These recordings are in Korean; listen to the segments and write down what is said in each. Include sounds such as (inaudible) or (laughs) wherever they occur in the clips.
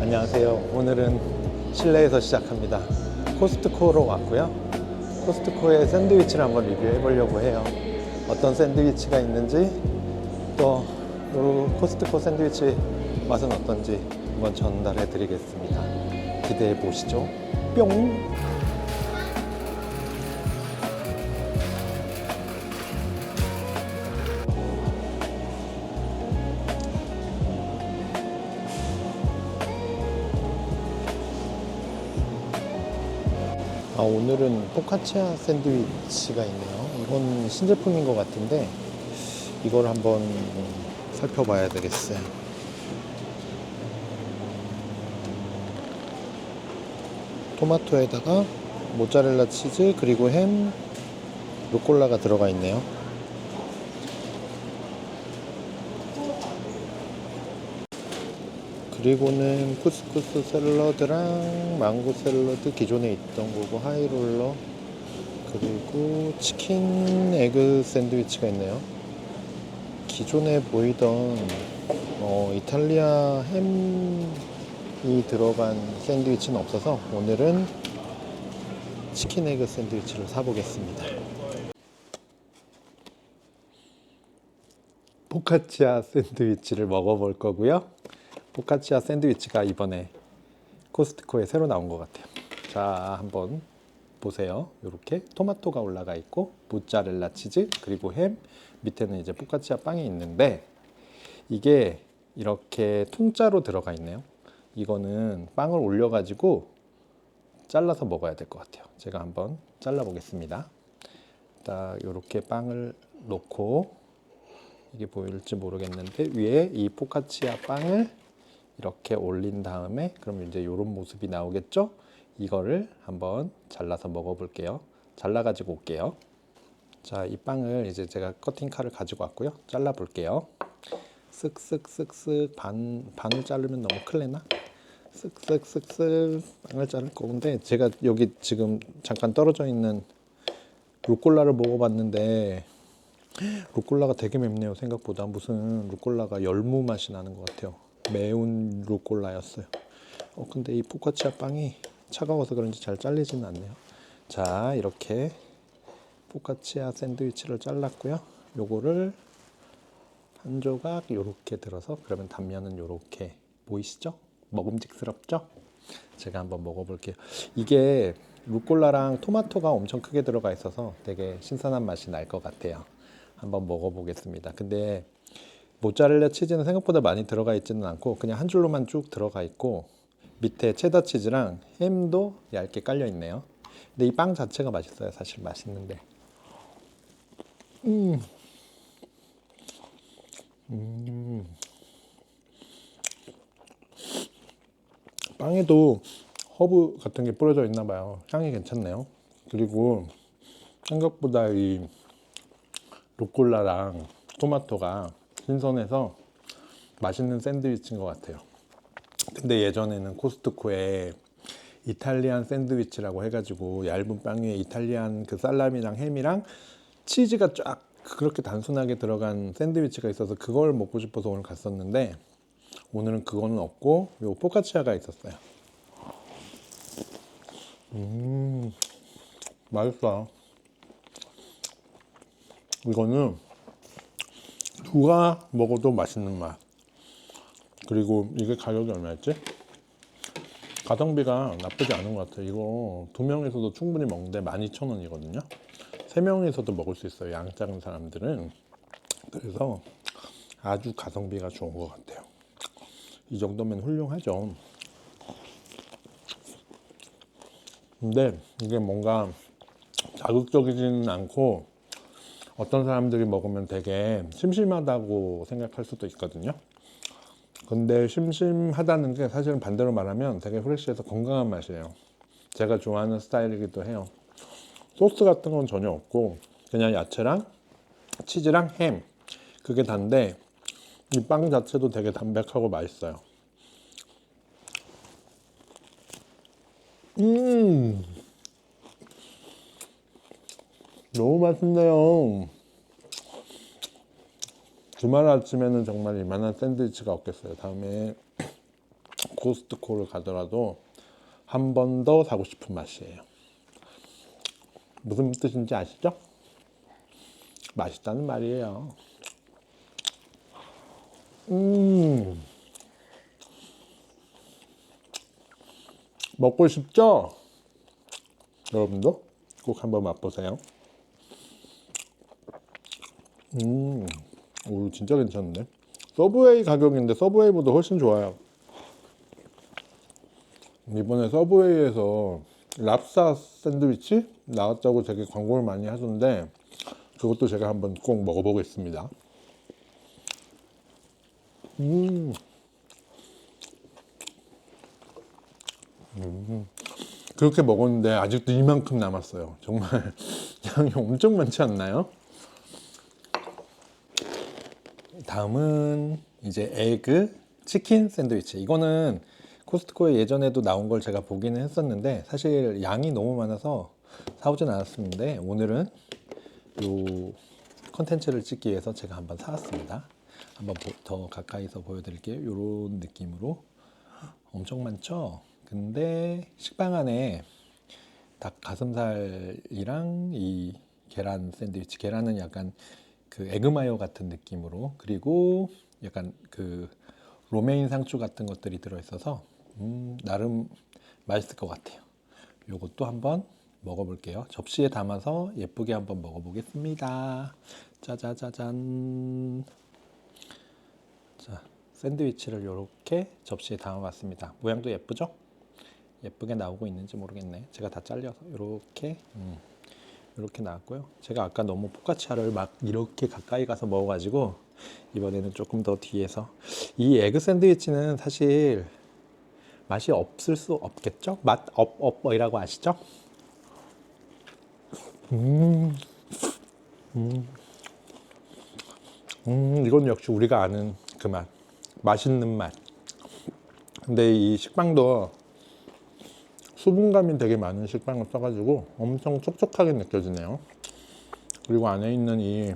안녕하세요. 오늘은 실내에서 시작합니다. 코스트코로 왔고요. 코스트코의 샌드위치를 한번 리뷰해 보려고 해요. 어떤 샌드위치가 있는지 또요 코스트코 샌드위치 맛은 어떤지 한번 전달해 드리겠습니다. 기대해 보시죠. 뿅! 아, 오늘은 포카치아 샌드위치가 있네요. 이건 신제품인 것 같은데 이걸 한번 살펴봐야 되겠어요. 토마토에다가 모짜렐라 치즈 그리고 햄, 루꼴라가 들어가 있네요. 그리고는 쿠스쿠스 샐러드랑 망고 샐러드 기존에 있던 거고 하이롤러 그리고 치킨 에그 샌드위치가 있네요. 기존에 보이던 어, 이탈리아 햄이 들어간 샌드위치는 없어서 오늘은 치킨 에그 샌드위치를 사보겠습니다. 포카치아 샌드위치를 먹어볼 거고요. 포카치아 샌드위치가 이번에 코스트코에 새로 나온 것 같아요. 자, 한번 보세요. 이렇게 토마토가 올라가 있고 모짜렐라 치즈 그리고 햄 밑에는 이제 포카치아 빵이 있는데 이게 이렇게 통짜로 들어가 있네요. 이거는 빵을 올려가지고 잘라서 먹어야 될 것 같아요. 제가 한번 잘라 보겠습니다. 딱 이렇게 빵을 놓고 이게 보일지 모르겠는데 위에 이 포카치아 빵을 이렇게 올린 다음에 그럼 이제 이런 모습이 나오겠죠? 이거를 한번 잘라서 먹어볼게요. 잘라 가지고 올게요. 자, 이 빵을 이제 제가 커팅 칼을 가지고 왔고요. 잘라 볼게요. 쓱쓱쓱쓱 반 반을 자르면 너무 클래나? 쓱쓱쓱쓱 빵을 자를 건데 제가 여기 지금 잠깐 떨어져 있는 루꼴라를 먹어봤는데 루꼴라가 되게 맵네요 생각보다 무슨 루꼴라가 열무 맛이 나는 것 같아요 매운 루꼴라였어요. 어 근데 이 포카치아 빵이 차가워서 그런지 잘 잘리지는 않네요. 자 이렇게 포카치아 샌드위치를 잘랐고요. 요거를 한 조각 요렇게 들어서 그러면 단면은 요렇게 보이시죠? 먹음직스럽죠? 제가 한번 먹어볼게요. 이게 루꼴라랑 토마토가 엄청 크게 들어가 있어서 되게 신선한 맛이 날 것 같아요. 한번 먹어보겠습니다. 근데 모짜렐라 치즈는 생각보다 많이 들어가 있지는 않고 그냥 한 줄로만 쭉 들어가 있고 밑에 체다 치즈랑 햄도 얇게 깔려 있네요. 근데 이 빵 자체가 맛있어요. 사실 맛있는데. 음. 음. 빵에도 허브 같은 게 뿌려져 있나 봐요. 향이 괜찮네요. 그리고 생각보다 이 루꼴라랑 토마토가 신선해서 맛있는 샌드위치인 것 같아요. 근데 예전에는 코스트코에 이탈리안 샌드위치라고 해가지고 얇은 빵 위에 이탈리안 그 살라미랑 햄이랑 치즈가 쫙 그렇게 단순하게 들어간 샌드위치가 있어서 그걸 먹고 싶어서 오늘 갔었는데 오늘은 그거는 없고 요 포카치아가 있었어요. 음 맛있어. 이거는 누가 먹어도 맛있는 맛. 그리고 이게 가격이 얼마였지? 가성비가 나쁘지 않은 것 같아요. 이거 두 명에서도 충분히 먹는데 12,000원이거든요. 세 명에서도 먹을 수 있어요. 양 작은 사람들은. 그래서 아주 가성비가 좋은 것 같아요. 이 정도면 훌륭하죠. 근데 이게 뭔가 자극적이지는 않고 어떤 사람들이 먹으면 되게 심심하다고 생각할 수도 있거든요. 근데 심심하다는 게 사실은 반대로 말하면 되게 프레쉬해서 건강한 맛이에요. 제가 좋아하는 스타일이기도 해요. 소스 같은 건 전혀 없고 그냥 야채랑 치즈랑 햄 그게 단데 이 빵 자체도 되게 담백하고 맛있어요. 음 너무 맛있네요. 주말 아침에는 정말 이만한 샌드위치가 없겠어요. 다음에 코스트코를 가더라도 한 번 더 사고 싶은 맛이에요. 무슨 뜻인지 아시죠? 맛있다는 말이에요. 음. 먹고 싶죠? 여러분도 꼭 한번 맛보세요. 음, 오, 진짜 괜찮은데? 서브웨이 가격인데 서브웨이보다 훨씬 좋아요. 이번에 서브웨이에서 랍사 샌드위치 나왔다고 되게 광고를 많이 하던데 그것도 제가 한번 꼭 먹어보겠습니다. 음. 음. 그렇게 먹었는데 아직도 이만큼 남았어요. 정말 (laughs) 양이 엄청 많지 않나요? 다음은 이제 에그 치킨 샌드위치. 이거는 코스트코에 예전에도 나온 걸 제가 보기는 했었는데 사실 양이 너무 많아서 사오진 않았었는데 오늘은 요 컨텐츠를 찍기 위해서 제가 한번 사왔습니다. 한번 보- 더 가까이서 보여드릴게요. 이런 느낌으로 엄청 많죠? 근데 식빵 안에 닭 가슴살이랑 이 계란 샌드위치 계란은 약간 그 에그마요 같은 느낌으로 그리고 약간 그 로메인 상추 같은 것들이 들어있어서 음, 나름 맛있을 것 같아요. 요것도 한번 먹어볼게요. 접시에 담아서 예쁘게 한번 먹어보겠습니다. 짜자자잔. 자, 샌드위치를 이렇게 접시에 담아봤습니다. 모양도 예쁘죠? 예쁘게 나오고 있는지 모르겠네. 제가 다 잘려서 이렇게 음, 이렇게 나왔고요. 제가 아까 너무 포카치아를 막 이렇게 가까이 가서 먹어가지고 이번에는 조금 더 뒤에서 이 에그 샌드위치는 사실 맛이 없을 수 없겠죠? 맛 업 업이라고 아시죠? 음, 음, 음, 이건 역시 우리가 아는 그 맛, 맛있는 맛. 근데 이 식빵도 수분감이 되게 많은 식빵을 써가지고 엄청 촉촉하게 느껴지네요. 그리고 안에 있는 이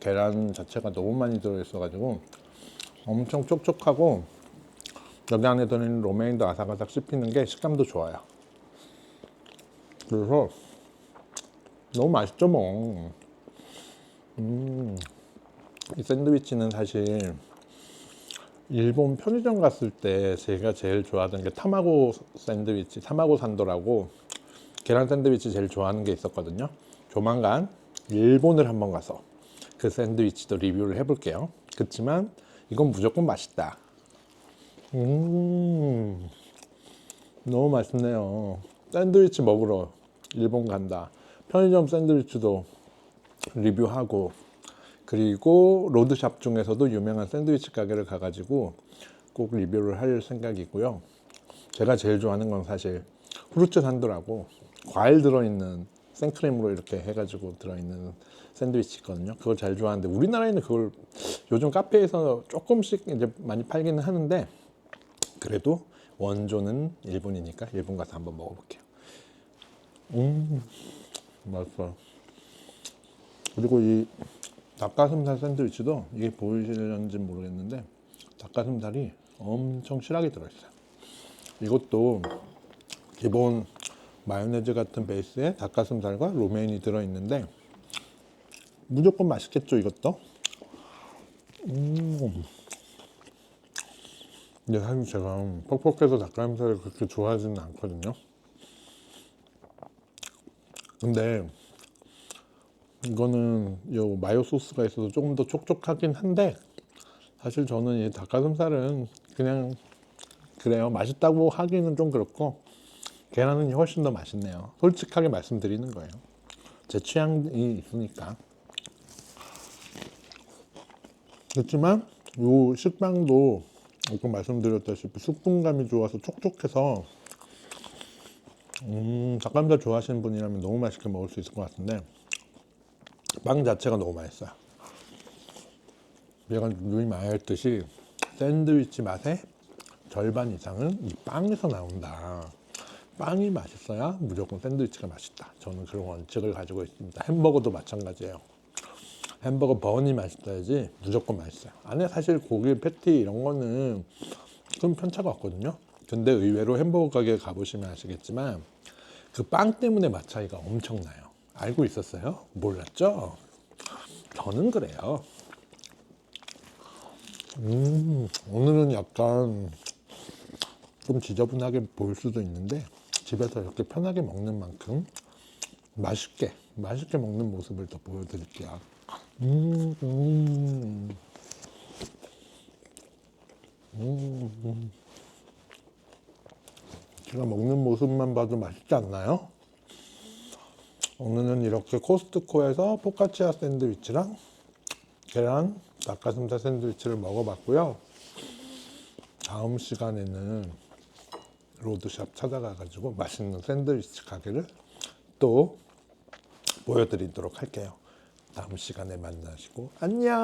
계란 자체가 너무 많이 들어있어가지고 엄청 촉촉하고 여기 안에 들어있는 로메인도 아삭아삭 씹히는 게 식감도 좋아요. 그래서 너무 맛있죠 뭐. 음, 이 샌드위치는 사실 일본 편의점 갔을 때 제가 제일 좋아하던 게 타마고 샌드위치, 타마고 산도라고 계란 샌드위치 제일 좋아하는 게 있었거든요. 조만간 일본을 한번 가서 그 샌드위치도 리뷰를 해볼게요. 그렇지만 이건 무조건 맛있다. 음, 너무 맛있네요. 샌드위치 먹으러 일본 간다. 편의점 샌드위치도 리뷰하고 그리고 로드샵 중에서도 유명한 샌드위치 가게를 가가지고 꼭 리뷰를 할 생각이고요. 제가 제일 좋아하는 건 사실 후르츠 산도라고 과일 들어있는 생크림으로 이렇게 해가지고 들어있는 샌드위치 있거든요. 그걸 잘 좋아하는데 우리나라에는 그걸 요즘 카페에서 조금씩 이제 많이 팔기는 하는데 그래도 원조는 일본이니까 일본 가서 한번 먹어볼게요. 음, 맛있어. 그리고 이 닭가슴살 샌드위치도 이게 보이시는지 모르겠는데 닭가슴살이 엄청 실하게 들어있어요. 이것도 기본 마요네즈 같은 베이스에 닭가슴살과 로메인이 들어있는데 무조건 맛있겠죠 이것도? 음. 근데 사실 제가 퍽퍽해서 닭가슴살을 그렇게 좋아하지는 않거든요. 근데 이거는 요 마요 소스가 있어서 조금 더 촉촉하긴 한데 사실 저는 이 닭가슴살은 그냥 그래요. 맛있다고 하기는 좀 그렇고 계란은 훨씬 더 맛있네요. 솔직하게 말씀드리는 거예요. 제 취향이 있으니까. 그렇지만 요 식빵도 아까 말씀드렸다시피 수분감이 좋아서 촉촉해서 음, 닭가슴살 좋아하시는 분이라면 너무 맛있게 먹을 수 있을 것 같은데 빵 자체가 너무 맛있어요. 제가 누이 말했듯이 샌드위치 맛의 절반 이상은 이 빵에서 나온다. 빵이 맛있어야 무조건 샌드위치가 맛있다. 저는 그런 원칙을 가지고 있습니다. 햄버거도 마찬가지예요. 햄버거 번이 맛있어야지 무조건 맛있어요. 안에 사실 고기 패티 이런 거는 큰 편차가 없거든요. 근데 의외로 햄버거 가게 가보시면 아시겠지만 그 빵 때문에 맛 차이가 엄청나요. 알고 있었어요? 몰랐죠? 저는 그래요. 음, 오늘은 약간 좀 지저분하게 보일 수도 있는데 집에서 이렇게 편하게 먹는 만큼 맛있게 맛있게 먹는 모습을 더 보여드릴게요. 음, 음. 음, 음. 제가 먹는 모습만 봐도 맛있지 않나요? 오늘은 이렇게 코스트코에서 포카치아 샌드위치랑 계란 닭가슴살 샌드위치를 먹어봤고요. 다음 시간에는 로드샵 찾아가가지고 맛있는 샌드위치 가게를 또 보여드리도록 할게요. 다음 시간에 만나시고 안녕.